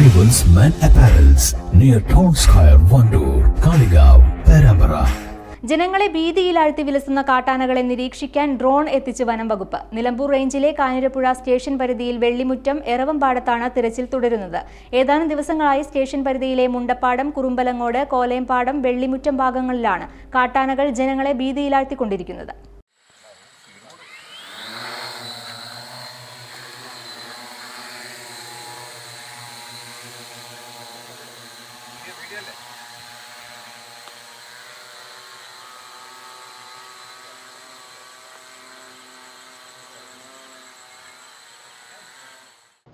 Arrivals Men Apparels near Town Square, Vandoor, Kaligav, Perambara. ജനങ്ങളെ ഭീതിയിലാഴ്ത്തി വിലസുന്ന കാട്ടാനകളെ നിരീക്ഷിക്കാൻ ഡ്രോൺ എത്തിച്ച് വനം വകുപ്പ്. നിലമ്പൂർ റേഞ്ചിലെ കാഞ്ഞിരപ്പുഴ സ്റ്റേഷൻ പരിധിയിൽ വെള്ളിമുറ്റം എറവമ്പാടത്താണ് തിരച്ചിൽ തുടരുന്നത്. ഏതാനും ദിവസങ്ങളായി സ്റ്റേഷൻ പരിധിയിലെ മുണ്ടപ്പാടം കുറുമ്പലങ്ങോട് കോലയംപാടം വെള്ളിമുറ്റം ഭാഗങ്ങളിലാണ് കാട്ടാനകൾ ജനങ്ങളെ ഭീതിയിലാഴ്ത്തിക്കൊണ്ടിരിക്കുന്നത്. it.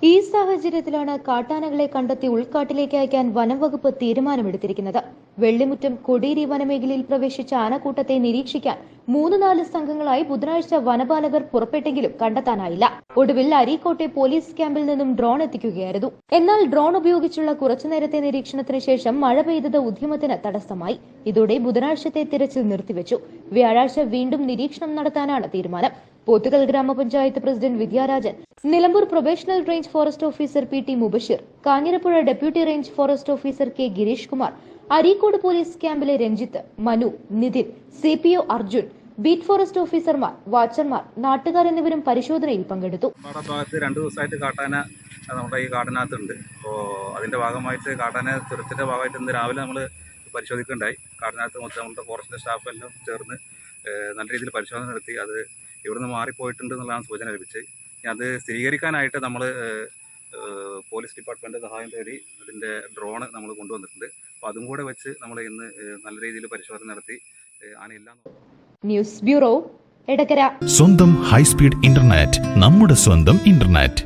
ഈ സാഹചര്യത്തിലാണ് കാട്ടാനകളെ കണ്ടെത്തി ഉൾക്കാട്ടിലേക്ക് അയക്കാൻ വനം വകുപ്പ് തീരുമാനമെടുത്തിരിക്കുന്നത്. വെള്ളിമുറ്റം കൊടിയേരി വനമേഖലയിൽ പ്രവേശിച്ച ആനക്കൂട്ടത്തെ നിരീക്ഷിക്കാൻ മൂന്ന് നാല് സംഘങ്ങളായി ബുധനാഴ്ച വനപാലകർ പുറപ്പെട്ടെങ്കിലും കണ്ടെത്താനായില്ല. ഒടുവിൽ അരീക്കോട്ടെ പോലീസ് ക്യാമ്പിൽ നിന്നും ഡ്രോൺ എത്തിക്കുകയായിരുന്നു. എന്നാൽ ഡ്രോൺ ഉപയോഗിച്ചുള്ള കുറച്ചു നേരത്തെ നിരീക്ഷണത്തിന് ശേഷം മഴ പെയ്തത് ഉദ്യമത്തിന് തടസ്സമായി. ഇതോടെ ബുധനാഴ്ചത്തെ തിരച്ചിൽ നിർത്തിവെച്ചു. വ്യാഴാഴ്ച വീണ്ടും നിരീക്ഷണം നടത്താനാണ് തീരുമാനം. പോത്തുകൽ ഗ്രാമപഞ്ചായത്ത് president Vidyarajan Nilambur probational range forest officer P T Mubashir Kanjirapuzha deputy range forest officer K Girish Kumar Areekode police ക്യാമ്പിലെ Ranjith Manu Nithin C P O Arjun beat forest ഓഫീസർമാർ വാച്ചർമാർ നാട്ടുകാർ എന്നിവരും പരിശോധനയിൽ പങ്കെടുത്തു. ഭാഗത്ത് രണ്ട് ദിവസമായിട്ട് കാട്ടാന നമ്മുടെ ഈ കാടിനകത്തുണ്ട്. അപ്പോൾ അതിന്റെ ഭാഗമായിട്ട് കാട്ടാന തുരത്തിന്റെ ഭാഗമായിട്ട് ഇന്ന് രാവിലെ നമ്മൾ പരിശോധിക്കുകയുണ്ടായി. കാടിനകത്ത് മൊത്തം നമ്മുടെ ഫോറസ്റ്റിന്റെ സ്റ്റാഫ് എല്ലാം ചേർന്ന് നല്ല രീതിയിൽ പരിശോധന നടത്തി അത് ഇവിടുന്ന് മാറിപ്പോയിട്ടുണ്ട് എന്നുള്ളതാണ് സൂചന ലഭിച്ചത്. ഇനി അത് സ്ഥിരീകരിക്കാനായിട്ട് നമ്മൾ പോലീസ് ഡിപ്പാർട്ട്മെന്റ് സഹായം തേടി അതിന്റെ ഡ്രോണ് നമ്മൾ കൊണ്ടുവന്നിട്ടുണ്ട്. അപ്പോൾ അതും കൂടെ വെച്ച് നമ്മൾ ഇന്ന് നല്ല രീതിയിൽ പരിശോധന നടത്തി ആനയെല്ലാം ആനയില്ല ന്യൂസ് ബ്യൂറോ എടക്കര. സ്വന്തം ഹൈസ്പീഡ് ഇന്റർനെറ്റ് നമ്മുടെ സ്വന്തം ഇന്റർനെറ്റ്.